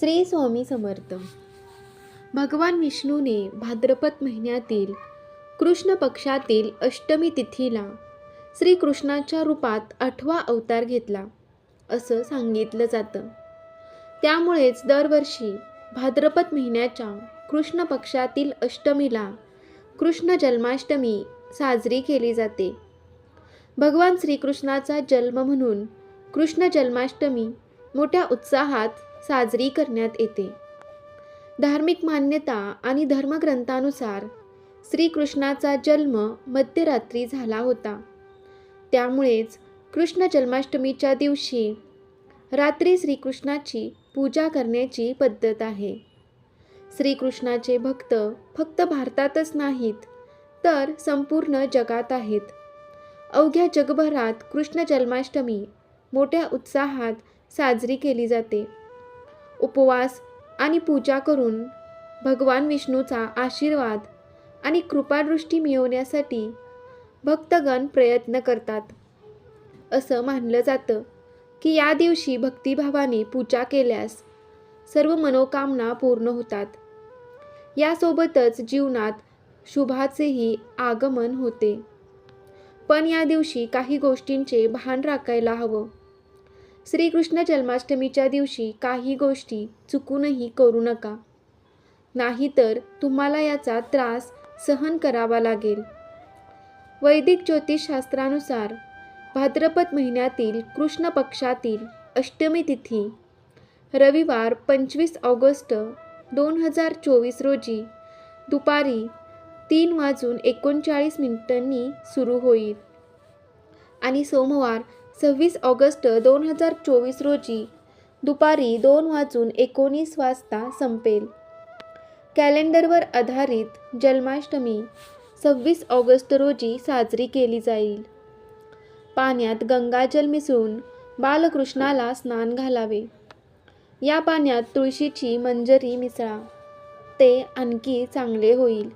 श्री स्वामी समर्थ. भगवान विष्णूने भाद्रपद महिन्यातील कृष्ण पक्षातील अष्टमी तिथीला श्रीकृष्णाच्या रूपात आठवा अवतार घेतला असं सांगितलं जातं. त्यामुळेच दरवर्षी भाद्रपद महिन्याच्या कृष्ण पक्षातील अष्टमीला कृष्ण जन्माष्टमी साजरी केली जाते. भगवान श्रीकृष्णाचा जन्म म्हणून कृष्ण जन्माष्टमी मोठ्या उत्साहात साजरी करण्यात येते. धार्मिक मान्यता आणि धर्मग्रंथानुसार श्रीकृष्णाचा जन्म मध्यरात्री झाला होता. त्यामुळेच कृष्ण जन्माष्टमीच्या दिवशी रात्री श्रीकृष्णाची पूजा करण्याची पद्धत आहे. श्रीकृष्णाचे भक्त फक्त भारतातच नाहीत तर संपूर्ण जगात आहेत. अवघ्या जगभरात कृष्ण जन्माष्टमी मोठ्या उत्साहात साजरी केली जाते. उपवास आणि पूजा करून भगवान विष्णूचा आशीर्वाद आणि कृपादृष्टी मिळवण्यासाठी भक्तगण प्रयत्न करतात. असं मानलं जातं की या दिवशी भक्तिभावाने पूजा केल्यास सर्व मनोकामना पूर्ण होतात. यासोबतच जीवनात शुभाचेही आगमन होते. पण या दिवशी काही गोष्टींचे भान राखायला हवं. श्रीकृष्ण जन्माष्टमीच्या दिवशी काही गोष्टी चुकूनही करू नका. नाहीतर तुम्हाला याचा त्रास सहन करावा लागेल. वैदिक ज्योतिषशास्त्रानुसार भाद्रपद महिन्यातील कृष्ण पक्षातील अष्टमी तिथी रविवार पंचवीस ऑगस्ट दोन हजार चोवीस रोजी दुपारी तीन वाजून एकोणचाळीस मिनिटांनी सुरू होईल आणि सोमवार सव्वीस ऑगस्ट दोन हजार चोवीस रोजी दुपारी दोन वाजून एकोणीस वाजता संपेल. कॅलेंडरवर आधारित जन्माष्टमी सव्वीस ऑगस्ट रोजी साजरी केली जाईल. पाण्यात गंगाजल मिसळून बालकृष्णाला स्नान घालावे. या पाण्यात तुळशीची मंजरी मिसळा. ते आणखी चांगले होईल.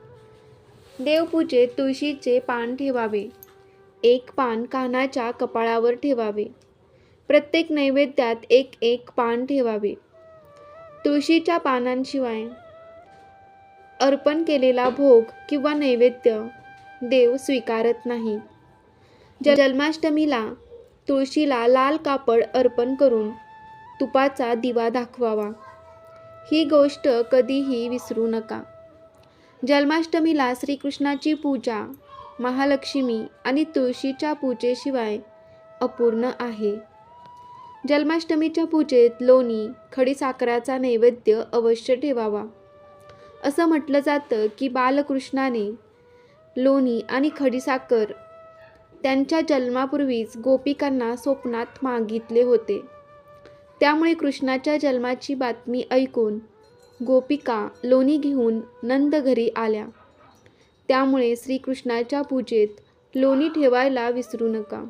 देवपूजेत तुळशीचे पान ठेवावे. एक पान कानाच्या कपाळावर ठेवावे. प्रत्येक नैवेद्यात एक एक पान ठेवावे. तुळशीच्या पानांशिवाय अर्पण केलेला भोग किंवा नैवेद्य देव स्वीकारत नाही. जन्माष्टमीला तुळशीला लाल कापड अर्पण करून तुपाचा दिवा दाखवावा. ही गोष्ट कधीही विसरू नका. जन्माष्टमीला श्रीकृष्णाची पूजा महालक्ष्मी आणि तुळशीच्या पूजेशिवाय अपूर्ण आहे. जन्माष्टमीच्या पूजेत लोणी खडीसाखराचा नैवेद्य अवश्य ठेवावा. असं म्हटलं जातं की बालकृष्णाने लोणी आणि खडीसाखर त्यांच्या जन्मापूर्वीच गोपिकांना स्वप्नात मागितले होते. त्यामुळे कृष्णाच्या जन्माची बातमी ऐकून गोपिका लोणी घेऊन नंद घरी आल्या. त्यामुळे श्रीकृष्णाच्या पूजेत लोणी ठेवायला विसरू नका.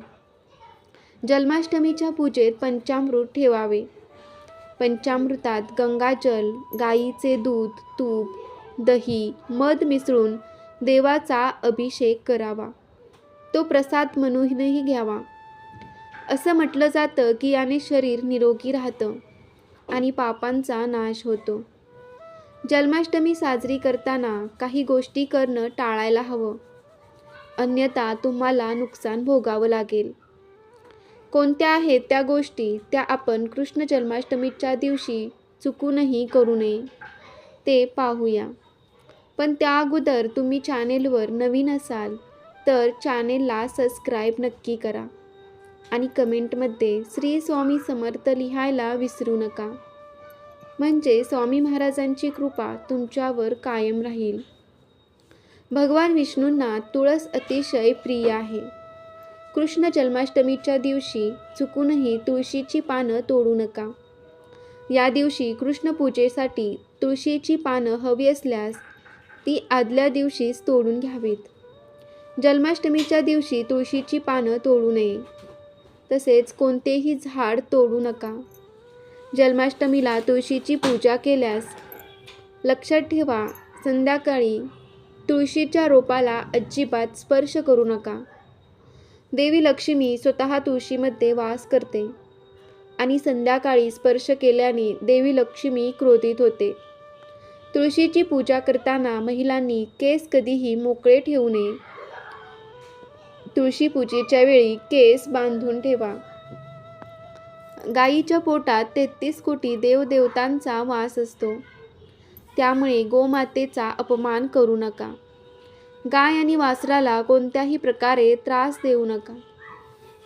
जन्माष्टमीच्या पूजेत पंचामृत ठेवावे. पंचामृतात गंगाजल गाईचे दूध तूप दही मध मिसळून देवाचा अभिषेक करावा. तो प्रसाद म्हणूनही घ्यावा. असं म्हटलं जातं की याने शरीर निरोगी राहतं आणि पापांचा नाश होतो. जन्माष्टमी साजरी करताना काही गोष्टी करणं टाळायला हवं. अन्यथा तुम्हाला नुकसान भोगावं लागेल. कोणत्या आहेत त्या गोष्टी त्या आपण कृष्ण जन्माष्टमीच्या दिवशी चुकूनही करू नये. ते पाहूया. पण त्या अगोदर तुम्ही चॅनेलवर नवीन असाल तर चॅनेलला सबस्क्राईब नक्की करा. आणि कमेंटमध्ये श्री स्वामी समर्थ लिहायला विसरू नका. म्हणजे स्वामी महाराजांची कृपा तुमच्यावर कायम राहील. भगवान विष्णूंना तुळस अतिशय प्रिय आहे. कृष्ण जन्माष्टमीच्या दिवशी चुकूनही तुळशीची पानं तोडू नका. या दिवशी कृष्ण पूजेसाठी तुळशीची पानं हवी असल्यास ती आदल्या दिवशीच तोडून घ्यावीत. जन्माष्टमीच्या दिवशी तुळशीची पानं तोडू नये. तसेच कोणतेही झाड तोडू नका. जन्माष्टमीला तुळशीची पूजा केल्यास लक्षात ठेवा संध्याकाळी तुळशीच्या रोपाला अजिबात स्पर्श करू नका. देवी लक्ष्मी स्वतः तुळशीमध्ये वास करते आणि संध्याकाळी स्पर्श केल्याने देवी लक्ष्मी क्रोधित होते. तुळशीची पूजा करताना महिलांनी केस कधीही मोकळे ठेवू नये. तुळशी पूजेच्या वेळी केस बांधून ठेवा. गायीच्या पोटात तेहतीस कोटी देवदेवतांचा वास असतो. त्यामुळे गोमातेचा अपमान करू नका. गाय आणि वासराला कोणत्याही प्रकारे त्रास देऊ नका.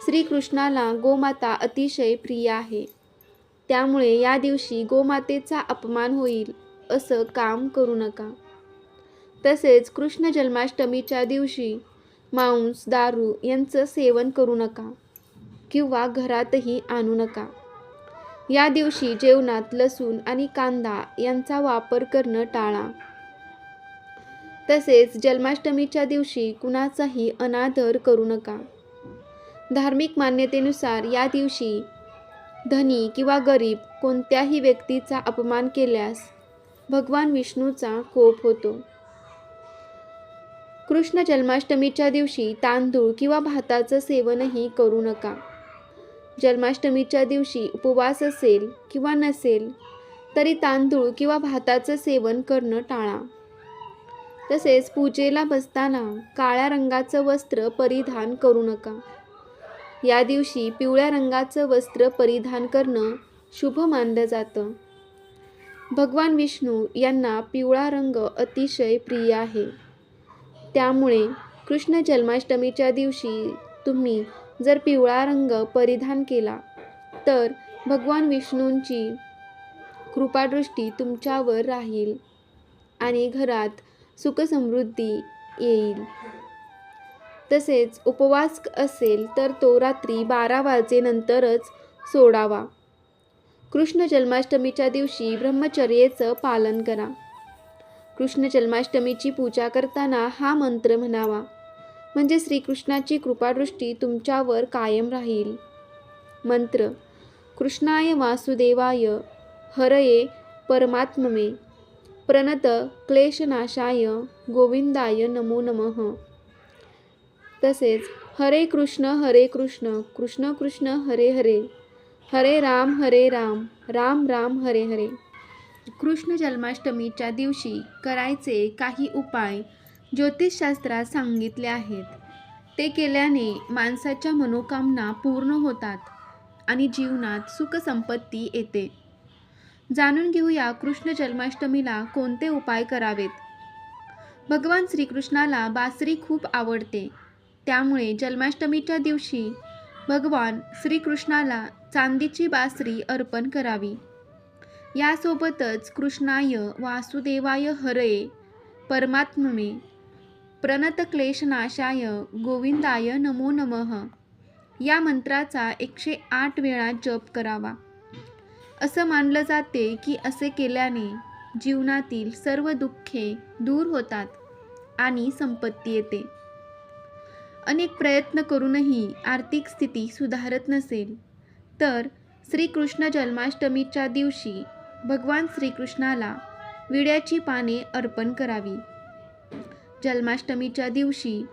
श्रीकृष्णाला गोमाता अतिशय प्रिय आहे. त्यामुळे या दिवशी गोमातेचा अपमान होईल असं काम करू नका. तसेच कृष्ण जन्माष्टमीच्या दिवशी मांस दारू यांचं सेवन करू नका. किंवा घरातही आणू नका. या दिवशी जेवणात लसूण आणि कांदा यांचा वापर करणं टाळा. तसेच जन्माष्टमीच्या दिवशी कुणाचाही अनादर करू नका. धार्मिक मान्यतेनुसार या दिवशी धनी किंवा गरीब कोणत्याही व्यक्तीचा अपमान केल्यास भगवान विष्णूचा कोप होतो. कृष्ण जन्माष्टमीच्या दिवशी तांदूळ किंवा भाताचं सेवनही करू नका. जन्माष्टमीच्या दिवशी उपवास असेल किंवा नसेल तरी तांदूळ किंवा भाताचं सेवन करणं टाळा. तसेच पूजेला बसताना काळ्या रंगाचं वस्त्र परिधान करू नका. या दिवशी पिवळ्या रंगाचं वस्त्र परिधान करणं शुभ मानलं जातं. भगवान विष्णू यांना पिवळा रंग अतिशय प्रिय आहे. त्यामुळे कृष्ण जन्माष्टमीच्या दिवशी तुम्ही जर पिवळा रंग परिधान केला तर भगवान विष्णूंची कृपादृष्टी तुमच्यावर राहील आणि घरात सुखसमृद्धी येईल. तसेच उपवास असेल तर तो रात्री बारा वाजेनंतरच सोडावा. कृष्ण जन्माष्टमीच्या दिवशी ब्रह्मचर्येचं पालन करा. कृष्ण जन्माष्टमीची पूजा करताना हा मंत्र म्हणावा. म्हणजे श्रीकृष्णाची कृपादृष्टी तुमच्यावर कायम राहील. मंत्र कृष्णाय वासुदेवाय हरये परमात्ममे प्रणत क्लेशनाशाय गोविंदाय नमो नमः. तसेच हरे कृष्ण हरे कृष्ण कृष्ण कृष्ण हरे हरे. हरे राम हरे राम राम राम हरे हरे. कृष्ण जन्माष्टमीच्या दिवशी करायचे काही उपाय ज्योतिषशास्त्रात सांगितले आहेत. ते केल्याने माणसाच्या मनोकामना पूर्ण होतात आणि जीवनात सुखसंपत्ती येते. जाणून घेऊया कृष्ण जन्माष्टमीला कोणते उपाय करावेत? भगवान श्रीकृष्णाला बासरी खूप आवडते. त्यामुळे जन्माष्टमीच्या दिवशी भगवान श्रीकृष्णाला चांदीची बासरी अर्पण करावी. यासोबतच कृष्णाय वासुदेवाय हरये परमात्मे प्रणतक्लेशनाशाय गोविंदाय नमो नमः. या मंत्राचा एकशे आठ वेळा जप करावा. असं मानलं जाते की असे केल्याने जीवनातील सर्व दुःखे दूर होतात आणि संपत्ती येते. अनेक प्रयत्न करूनही आर्थिक स्थिती सुधारत नसेल तर श्रीकृष्ण जन्माष्टमीच्या दिवशी भगवान श्रीकृष्णाला विड्याची पाने अर्पण करावी. जन्माष्टमीच्या दिवशी.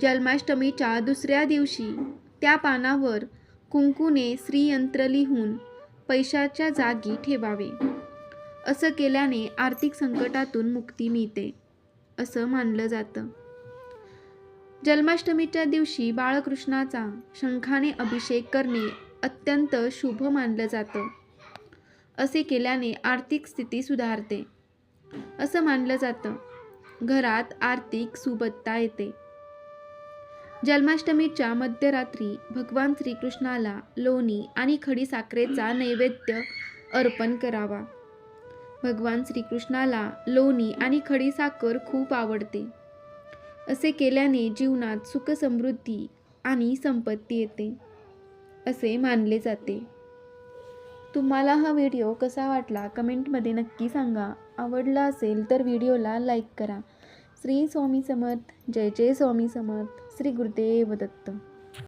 जन्माष्टमीच्या दुसऱ्या दिवशी त्या पानावर कुंकूने श्रीयंत्र लिहून पैशाच्या जागी ठेवावे. असं केल्याने आर्थिक संकटातून मुक्ती मिळते असं मानलं जातं. जन्माष्टमीच्या दिवशी बाळकृष्णाचा शंखाने अभिषेक करणे अत्यंत शुभ मानलं जातं. असे केल्याने आर्थिक स्थिती सुधारते असं मानलं जातं. घरात आर्थिक सुबत्ता येते. जन्माष्टमीच्या मध्यरात्री भगवान श्रीकृष्णाला लोणी आणि खडी साखरेचा नैवेद्य अर्पण करावा. भगवान श्रीकृष्णाला लोणी आणि खडी साखर खूप आवडते. असे केल्याने जीवनात सुखसमृद्धी आणि संपत्ती येते असे मानले जाते. तुम्हाला हा व्हिडिओ कसा वाटला कमेंटमध्ये नक्की सांगा. आवडला असेल तर व्हिडिओला लाईक करा. श्री स्वामी समर्थ. जय जय स्वामी समर्थ. श्री गुरुदेव दत्त.